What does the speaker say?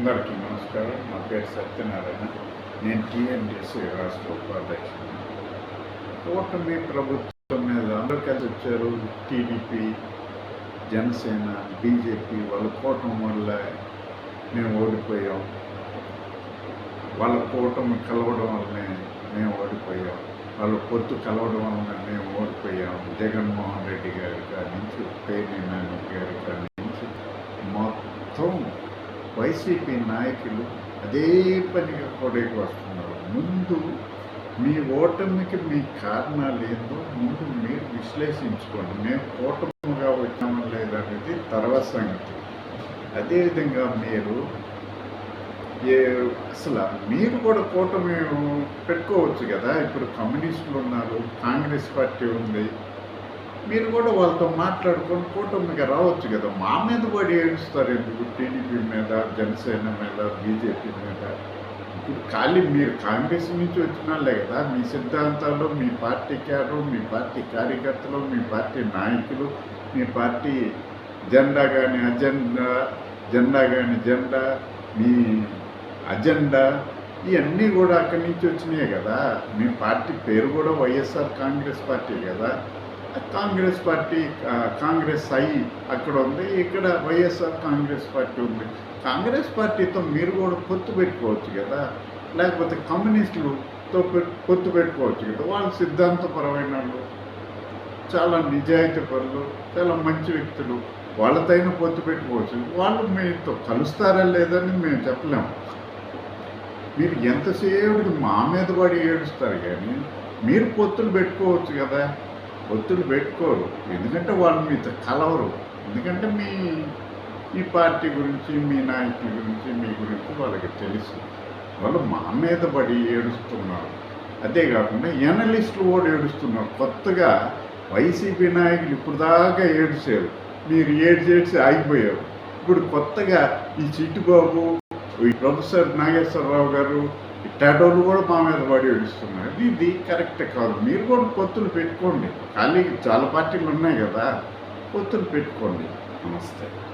అందరికీ నమస్కారం. నా పేరు సత్యనారాయణ. నేను టీఎన్టీసీ రాష్ట్ర ఉపాధ్యక్షుడు కూటమి ప్రభుత్వం మీద అందరూ కలిసి వచ్చారు. టీడీపీ జనసేన బీజేపీ వాళ్ళ కూటమి వల్ల మేము ఓడిపోయాం. వాళ్ళ కూటమి కలవడం వల్లనే మేము ఓడిపోయాం. వాళ్ళ పొత్తు కలవడం వలన మేము ఓడిపోయాం. జగన్మోహన్ రెడ్డి గారి కాడి నుంచి పేర్ని నాని గారి కానీ వైసీపీ నాయకులు అదే పనిగా కొడైకి వస్తున్నారు. ముందు మీ ఓటమికి మీ కారణాలు ఏందో ముందు మీరు విశ్లేషించుకోండి. మేము కూటమిగా వచ్చామా లేదనేది తర్వాత సంగతి. అదేవిధంగా మీరు ఏ అసలు మీరు కూడా కూటమి పెట్టుకోవచ్చు కదా. ఇప్పుడు కమ్యూనిస్టులు ఉన్నారు కాంగ్రెస్ పార్టీ ఉంది మీరు కూడా వాళ్ళతో మాట్లాడుకొని కూటమికి రావచ్చు కదా. మా మీద పడి ఏడుస్తారు ఎందుకు? టీడీపీ మీద జనసేన మీద బీజేపీ మీద. ఇప్పుడు ఖాళీ మీరు కాంగ్రెస్ నుంచి వచ్చిన వాళ్ళే కదా మీ సిద్ధాంతాలు మీ పార్టీ క్యాడర్ మీ పార్టీ కార్యకర్తలు మీ పార్టీ నాయకులు మీ పార్టీ జెండా కానీ అజెండా జెండా కానీ జెండా మీ అజెండా ఇవన్నీ కూడా అక్కడి నుంచి వచ్చినాయి కదా. మీ పార్టీ పేరు కూడా వైఎస్ఆర్ కాంగ్రెస్ పార్టీ కదా. కాంగ్రెస్ పార్టీ కాంగ్రెస్ ఐ అక్కడ ఉంది ఇక్కడ వైఎస్ఆర్ కాంగ్రెస్ పార్టీ ఉంది. కాంగ్రెస్ పార్టీతో మీరు కూడా పొత్తు పెట్టుకోవచ్చు కదా లేకపోతే కమ్యూనిస్టులతో పొత్తు పెట్టుకోవచ్చు కదా వాళ్ళు సిద్ధాంతపరమైన వాళ్ళు చాలా నిజాయితీ పనులు చాలా మంచి వ్యక్తులు వాళ్ళతైన పొత్తు పెట్టుకోవచ్చు. వాళ్ళు మీతో కలుస్తారా లేదని మేము చెప్పలేము మీరు ఎంతసేపు మా మీద పడి ఏడుస్తారు కానీ మీరు పొత్తులు పెట్టుకోవచ్చు కదా. ఒత్తిడి పెట్టుకోరు. ఎందుకంటే వాళ్ళు మీతో కలవరు. ఎందుకంటే మీ ఈ పార్టీ గురించి మీ నాయకుల గురించి మీ గురించి వాళ్ళకి తెలుసు. వాళ్ళు మా మీద పడి ఏడుస్తున్నారు. అదే కాకుండా ఎనలిస్టులు కూడా ఏడుస్తున్నారు. కొత్తగా వైసీపీ నాయకులు ఇప్పుడు దాకా ఏడ్చారు. మీరు ఏడ్చి చేసి ఆగిపోయారు. ఇప్పుడు కొత్తగా ఈ చిట్టుబాబు ఈ ప్రొఫెసర్ నాగేశ్వరరావు గారు ఇట్టాటోళ్ళు కూడా మా మీద పడి ఏడుస్తున్నారు ఇది కరెక్ట్ కాదు. మీరు కూడా పొత్తులు పెట్టుకోండి. ఖాళీ చాలా పార్టీలు ఉన్నాయి కదా. పొత్తులు పెట్టుకోండి. నమస్తే.